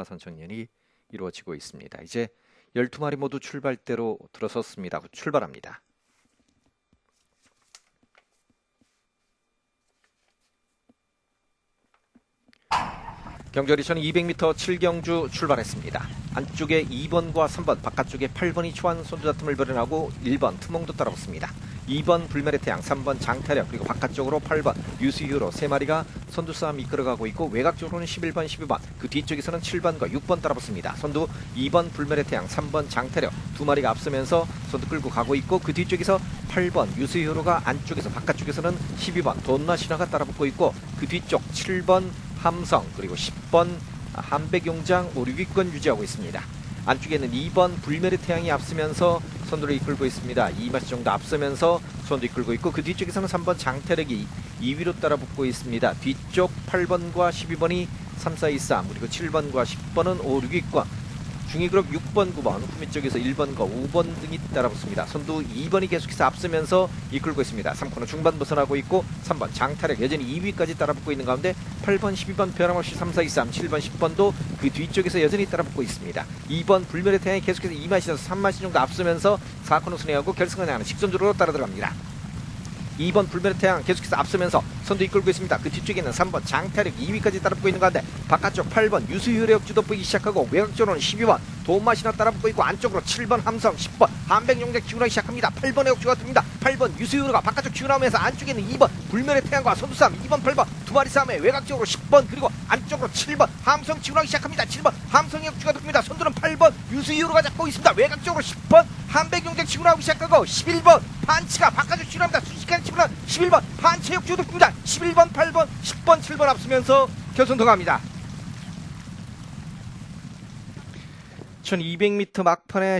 마선 정년이 이루어지고 있습니다. 이제 12마리 모두 출발대로 들어섰습니다. 출발합니다. 경절이천 200m 7경주 출발했습니다. 안쪽에 2번과 3번, 바깥쪽에 8번이 초안 손두다툼을 벌여나고 1번 투몽도 따라붙습니다. 2번 불멸의 태양, 3번 장태력, 그리고 바깥쪽으로 8번 유수유로 세 마리가 선두 싸움 이끌어가고 있고 외곽 쪽으로는 11번, 12번, 그 뒤쪽에서는 7번과 6번 따라붙습니다. 선두 2번 불멸의 태양, 3번 장태력 두 마리가 앞서면서 선두 끌고 가고 있고 그 뒤쪽에서 8번 유수유로가 안쪽에서 바깥쪽에서는 12번 돈나 신화가 따라붙고 있고 그 뒤쪽 7번 함성 그리고 10번 한백용장 5, 6위권 유지하고 있습니다. 안쪽에는 2번 불멸의 태양이 앞서면서 선두를 이끌고 있습니다. 2마시 정도 앞서면서 선두 이끌고 있고 그 뒤쪽에서는 3번 장태력이 2위로 따라 붙고 있습니다. 뒤쪽 8번과 12번이 3, 4, 2, 3 그리고 7번과 10번은 5, 6위권 중위 그룹 6번, 9번, 후미 쪽에서 1번과 5번 등이 따라붙습니다. 선두 2번이 계속해서 앞서면서 이끌고 있습니다. 3코너 중반 벗어나고 있고 3번 장타력 여전히 2위까지 따라붙고 있는 가운데 8번, 12번 변함없이 3, 4, 2, 3, 7번, 10번도 그 뒤쪽에서 여전히 따라붙고 있습니다. 2번 불멸의 태양이 계속해서 2마시에서 3마시 정도 앞서면서 4코너 순회하고 결승을 향하는 직선주로 따라 들어갑니다. 2번 불멸의 태양 계속해서 앞서면서 선두 이끌고 있습니다. 그 뒤쪽에는 3번 장태력 2위까지 따라붙고 있는 가운데 바깥쪽 8번 유수효력 주도 보이기 시작하고 외곽쪽으로는 12번 도움마시나 따라붙고 있고 안쪽으로 7번 함성 10번 한백용작 치고 나기 시작합니다. 8번의 역주가 듭니다. 8번 유수효로가 바깥쪽 나오면서 안쪽에는 2번 불멸의 태양과 선두 싸움 2번 8번 두 마리 싸움에 외곽쪽으로 10번 그리고 안쪽으로 7번 함성 나기 시작합니다. 7번 함성 역주가 듭니다. 선두는 8번 유수효로가 잡고 있습니다. 외곽쪽으로 10번 한백용작 치고 나오기 시작하고 11번 판치가 바깥쪽 치고 나옵니다. 순식간에 치고 나온 11번 판치 역주가 듭니다. 11번 8번 10번 7번 앞서면서 결선 통합니다. 1200m 막판에